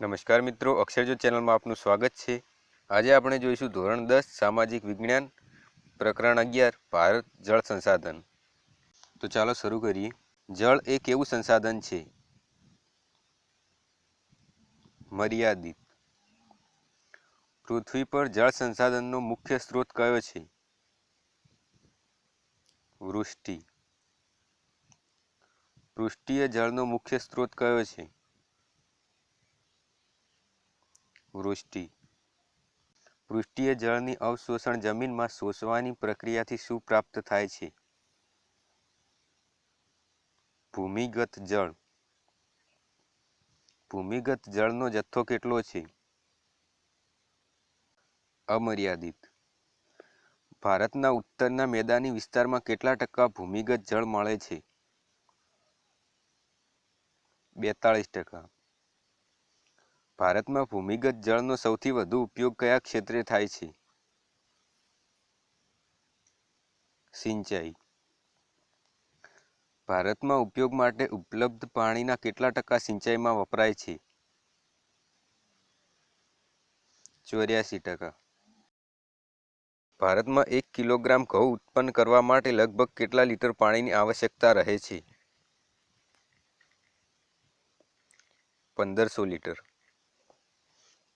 નમસ્કાર મિત્રો અક્ષરજ્યોત ચેનલમાં આપનું સ્વાગત છે. આજે આપણે જોઈશું ધોરણ દસ, સામાજિક વિજ્ઞાન, પ્રકરણ અગિયાર, ભારત જળ સંસાધન. તો ચાલો શરૂ કરીએ. જળ એક એવું સંસાધન છે? મર્યાદિત. પૃથ્વી પર જળ સંસાધનનો મુખ્ય સ્ત્રોત કયો છે? વૃષ્ટિ. પૃષ્ઠીય જળનો મુખ્ય સ્ત્રોત કયો છે? વૃષ્ટિ. વૃષ્ટિએ જળની અવશોષણ જમીનમાં શોષવાની પ્રક્રિયાથી શું પ્રાપ્ત થાય છે? ભૂમિગત જળ. ભૂમિગત જળનો જથ્થો કેટલો છે? અમર્યાદિત. ભારતના ઉત્તરના મેદાની વિસ્તારમાં કેટલા ટકા ભૂમિગત જળ મળે છે? બેતાળીસ ટકા. ભારતમાં ભૂમિગત જળનો સૌથી વધુ ઉપયોગ કયા ક્ષેત્રે થાય છે? સિંચાઈ. ભારતમાં ઉપયોગ માટે ઉપલબ્ધ પાણીના કેટલા ટકા સિંચાઈમાં વપરાય છે? ચોર્યાસી ટકા. ભારતમાં એક કિલોગ્રામ ઘઉં ઉત્પન્ન કરવા માટે લગભગ કેટલા લીટર પાણીની આવશ્યકતા રહે છે? પંદરસો લીટર.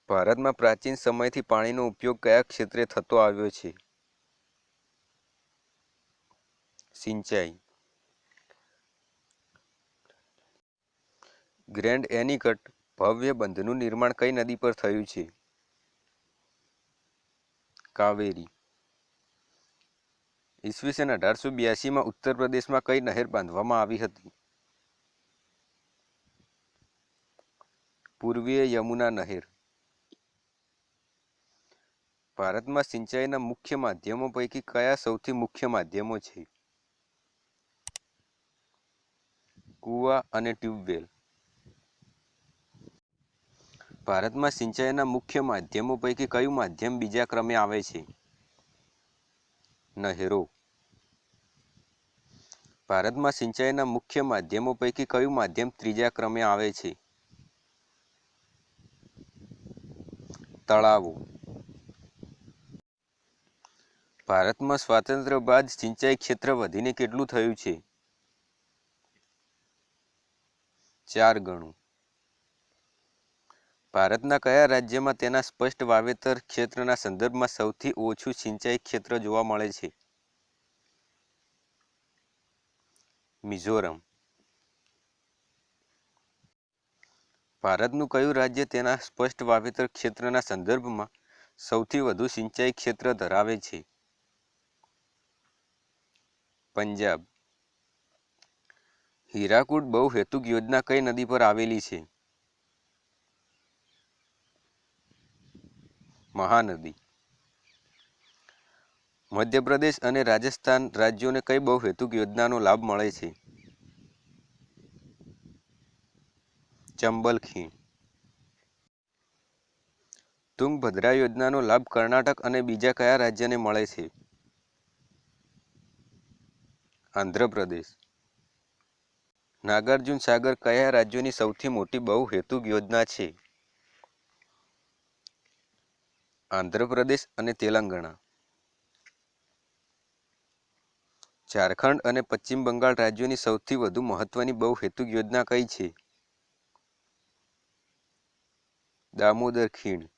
ભારતમાં પ્રાચીન સમયથી પાણીનો ઉપયોગ કયા ક્ષેત્રે થતો આવ્યો છે? સિંચાઈ. ગ્રેન્ડ એનિકટ ભવ્ય બંધનું નિર્માણ કઈ નદી પર થયું છે? કાવેરી. ઈસવીસન અઢારસો બ્યાસીમાં ઉત્તર પ્રદેશમાં કઈ નહેર બાંધવામાં આવી હતી? પૂર્વીય યમુના નહેર. ભારતમાં સિંચાઈના મુખ્ય માધ્યમો પૈકી કયા સૌથી મુખ્ય માધ્યમો છે? કૂવા અને ટ્યુબવેલ. ભારતમાં સિંચાઈના મુખ્ય માધ્યમો પૈકી કયું માધ્યમ બીજા ક્રમે આવે છે? નહેરો. ભારતમાં સિંચાઈના મુખ્ય માધ્યમો પૈકી કયું માધ્યમ ત્રીજા ક્રમે આવે છે? તળાવો. ભારતમાં સ્વાતંત્ર્ય બાદ સિંચાઈ ક્ષેત્ર વધીને કેટલું થયું છે? ચાર ગણું. ભારતના કયા રાજ્યમાં તેના સ્પષ્ટ વાવેતર ક્ષેત્રના સંદર્ભમાં સૌથી ઓછું સિંચાઈ ક્ષેત્ર જોવા મળે છે? મિઝોરમ. ભારતનું કયું રાજ્ય તેના સ્પષ્ટ વાવેતર ક્ષેત્રના સંદર્ભમાં સૌથી વધુ સિંચાઈ ક્ષેત્ર ધરાવે છે? પંજાબ. હીરાકુડ બહુહેતુક યોજના કઈ નદી પર આવેલી છે? મહાનદી. મધ્યપ્રદેશ અને રાજસ્થાન રાજ્યોને કઈ બહુહેતુક યોજનાનો લાભ મળે છે? ચંબલ ખીણ તુંગભદ્રા યોજનાનો લાભ કર્ણાટક અને બીજા કયા રાજ્યને મળે છે? આંધ્રપ્રદેશ. નાગાર્જુન સાગર કયા રાજ્યોની સૌથી મોટી બહુહેતુક યોજના છે? આંધ્રપ્રદેશ અને તેલંગાણા. ઝારખંડ અને પશ્ચિમ બંગાળ રાજ્યોની સૌથી વધુ મહત્વની બહુહેતુક યોજના કઈ છે? દામોદર ખીણ.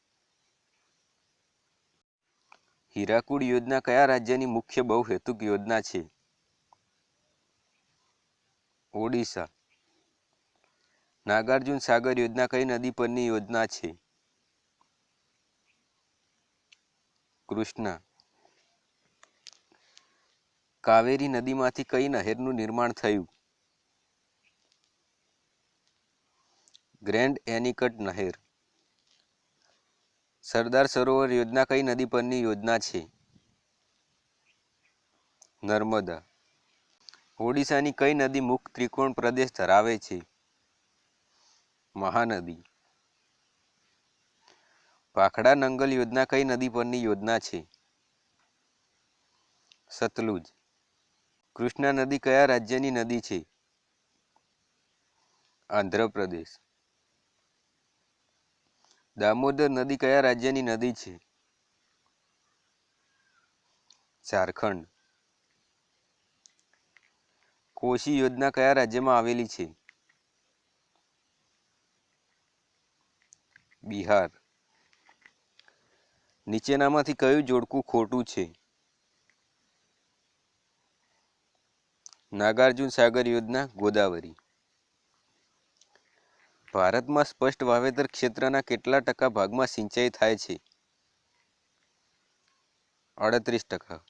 હીરાકુડ યોજના કયા રાજ્યની મુખ્ય બહુહેતુક યોજના છે? ઓડિશા. નાગાર્જુન સાગર યોજના કઈ નદી પરની યોજના છે? કૃષ્ણા. કાવેરી નદીમાંથી કઈ નહેરનું નિર્માણ થયું? ગ્રેન્ડ એનિકટ નહેર. સરદાર સરોવર યોજના કઈ નદી પરની યોજના છે? નર્મદા. ઓડિશાની કઈ નદી મુખ ત્રિકોણ પ્રદેશ ધરાવે છે? મહાનદી. ભાખડા નંગલ યોજના કઈ નદી પરની યોજના છે? સતલુજ. કૃષ્ણા નદી કયા રાજ્યની નદી છે? આંધ્રપ્રદેશ. દામોદર નદી કયા રાજ્યની નદી છે? ઝારખંડ. કોશી યોજના કયા રાજ્યમાં આવેલી છે? બિહાર. નીચેનામાંથી કયું જોડકું ખોટું છે? નાગાર્જુન સાગર યોજના, ગોદાવરી. ભારતમાં સ્પષ્ટ વાવેતર ક્ષેત્રના કેટલા ટકા ભાગમાં સિંચાઈ થાય છે? અડત્રીસ ટકા.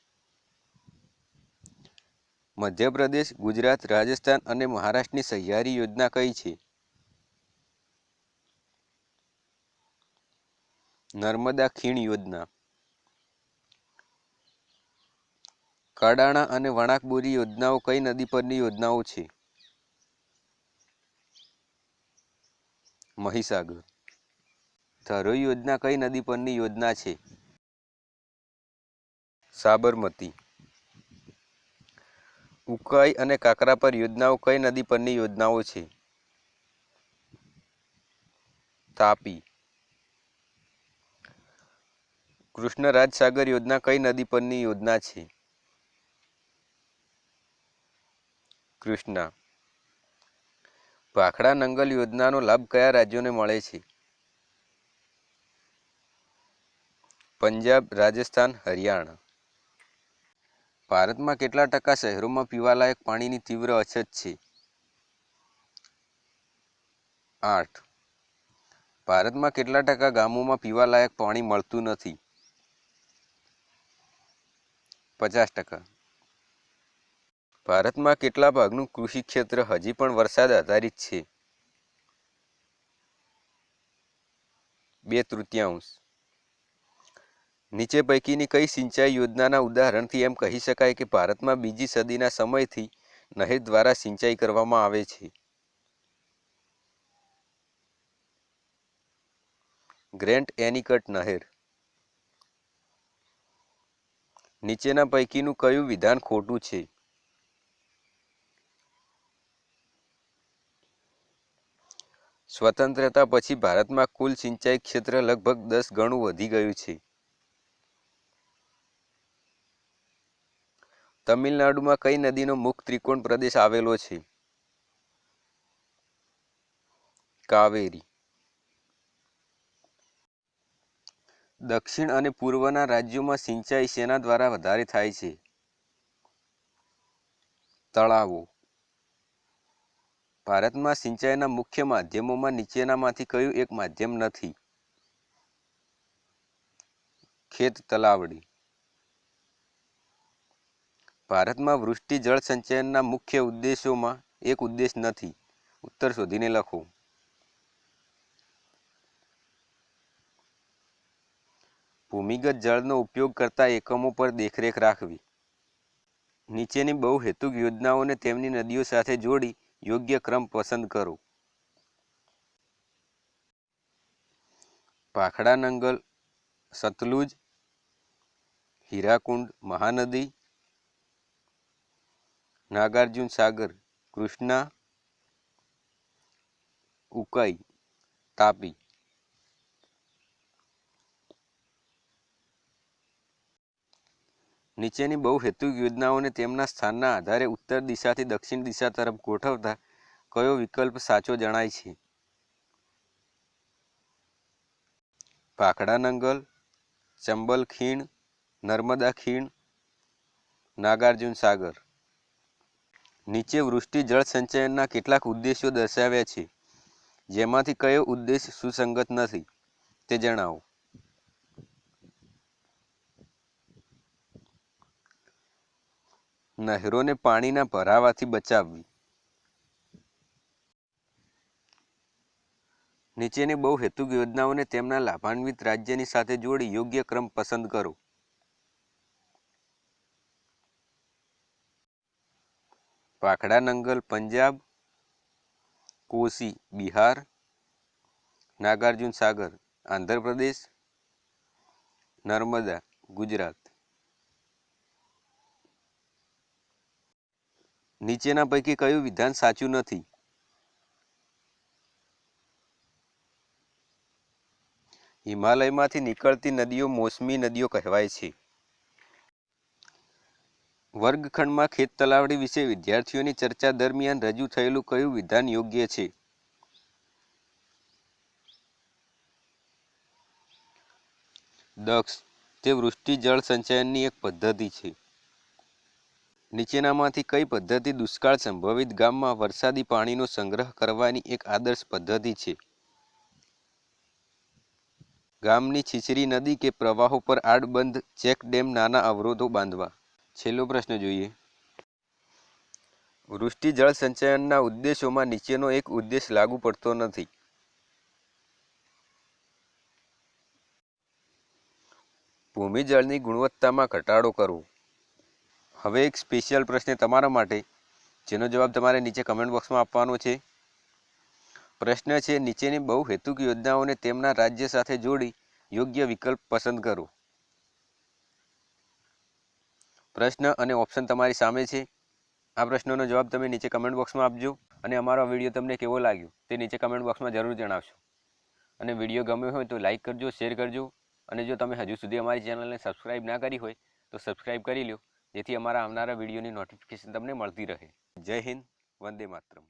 મધ્યપ્રદેશ, ગુજરાત, રાજસ્થાન અને મહારાષ્ટ્રની સહિયારી યોજના કઈ છે? નર્મદા ખીણ યોજના. કડાણા અને વણાકબોરી યોજનાઓ કઈ નદી પરની યોજનાઓ છે? મહીસાગર. ધરોઈ યોજના કઈ નદી પરની યોજના છે? સાબરમતી. ઉકાઈ અને કાકરા પર યોજનાઓ કઈ નદી પરની યોજનાઓ છે? તાપી. કૃષ્ણ રાજસાગર યોજના કઈ નદી પરની યોજના છે? કૃષ્ણા. ભાખડા નંગલ યોજનાનો લાભ કયા રાજ્યોને મળે છે? પંજાબ, રાજસ્થાન, હરિયાણા. ભારતમાં કેટલા ટકા શહેરોમાં પીવાલાયક પાણીની તીવ્ર અછત છે? આઠ. ભારતમાં કેટલા ટકા ગામોમાં પીવાલાયક પાણી મળતું નથી? પચાસ ટકા. ભારતમાં કેટલા ભાગનું કૃષિ ક્ષેત્ર હજી પણ વરસાદ આધારિત છે? બે તૃતીયાંશ. નીચે પૈકીની કઈ સિંચાઈ યોજનાના ઉદાહરણથી એમ કહી શકાય કે ભારતમાં બીજી સદીના સમયથી નહેર દ્વારા સિંચાઈ કરવામાં આવે છે. ગ્રેન્ટ એનિકટ નહેર. નીચેના પૈકીનું કયું વિધાન ખોટું છે? સ્વતંત્રતા પછી ભારતમાં કુલ સિંચાઈ ક્ષેત્ર લગભગ દસ ગણું વધી ગયું છે. તમિલનાડુમાં કઈ નદીનો મુખ ત્રિકોણ પ્રદેશ આવેલો છે? કાવેરી. દક્ષિણ અને પૂર્વના રાજ્યોમાં સિંચાઈ સેના દ્વારા વધારે થાય છે. તળાવો. ભારતમાં સિંચાઈના મુખ્ય માધ્યમોમાં નીચેનામાંથી કયું એક માધ્યમ નથી? ખેત તલાવડી. ભારતમાં વૃષ્ટિ જળ સંચયનના મુખ્ય ઉદ્દેશોમાં એક ઉદ્દેશ નથી. ઉત્તર શોધીને લખો. ભૂમિગત જળનો ઉપયોગ કરતા એકમો પર દેખરેખ રાખવી. નીચેની બહુહેતુક યોજનાઓને તેમની નદીઓ સાથે જોડી યોગ્ય ક્રમ પસંદ કરો. ભાખડા નંગલ, સતલુજ, હીરાકુંડ, મહાનદી નાગાર્જુન સાગર, કૃષ્ણા ઉકાઈ, તાપી. નીચેની બહુહેતુક યોજનાઓને તેમના સ્થાનના આધારે ઉત્તર દિશાથી દક્ષિણ દિશા તરફ ગોઠવતા કયો વિકલ્પ સાચો જણાય છે? ભાખડા નંગલ, ચંબલ ખીણ, નર્મદા ખીણ, નાગાર્જુન સાગર. નીચે વૃષ્ટિ જળ સંચયનના કેટલાક ઉદ્દેશ્યો દર્શાવ્યા છે, જેમાંથી કયો ઉદ્દેશ સુસંગત નથી, તે જણાવો. નહેરોને પાણીના ભરાવાથી બચાવવી. નીચેની બહુ હેતુક યોજનાઓને તેમના લાભાન્વિત રાજ્યની સાથે જોડી યોગ્ય ક્રમ પસંદ કરો. ભાખડા નંગલ, પંજાબ કોસી બિહાર, નાગાર્જુન સાગર, આંધ્રપ્રદેશ, નર્મદા, ગુજરાત. નીચેના પૈકી કયું વિધાન સાચું નથી? હિમાલયમાંથી નીકળતી નદીઓ મોસમી નદીઓ કહેવાય છે. વર્ગખંડમાં ખેત તલાવડી વિશે વિદ્યાર્થીઓની ચર્ચા દરમિયાન રજૂ થયેલું કયું વિધાન યોગ્ય છે? દક્ષ, તે વૃષ્ટિ જળ સંચયનની એક પદ્ધતિ છે. નીચેનામાંથી કઈ પદ્ધતિ દુષ્કાળ સંભવિત ગામમાં વરસાદી પાણીનો સંગ્રહ કરવાની એક આદર્શ પદ્ધતિ છે? ગામની છીછરી નદી કે પ્રવાહો પર આડબંધ ચેક ડેમ નાના અવરોધો બાંધવા. છેલ્લો પ્રશ્ન જોઈએ. વૃષ્ટિ જળ સંચયનના ઉદ્દેશોમાં નીચેનો એક ઉદ્દેશ લાગુ પડતો નથી. ભૂમિજળની ગુણવત્તામાં ઘટાડો કરવો. હવે એક સ્પેશિયલ પ્રશ્ન તમારા માટે, જેનો જવાબ તમારે નીચે કમેન્ટ બોક્સમાં આપવાનો છે. પ્રશ્ન છે, નીચેની બહુ હેતુક યોજનાઓને તેમના રાજ્ય સાથે જોડી યોગ્ય વિકલ્પ પસંદ કરો. પ્રશ્ન અને ઓપ્શન તમારી સામે છે. આ પ્રશ્નોનો જવાબ તમે નીચે કમેન્ટ બોક્સમાં આપજો અને અમારો વીડિયો તમને કેવો લાગ્યો તે નીચે કમેન્ટ બોક્સમાં જરૂર જણાવશો. અને વીડિયો ગમ્યો હોય તો લાઇક કરજો શેર કરજો. અને જો તમે હજુ સુધી અમારી ચેનલને સબસ્ક્રાઇબ ના કરી હોય તો સબસ્ક્રાઇબ કરી લો જેથી અમારા આવનારા વિડીયોની નોટિફિકેશન તમને મળતી રહે. જય હિન્દ, વંદે માતરમ.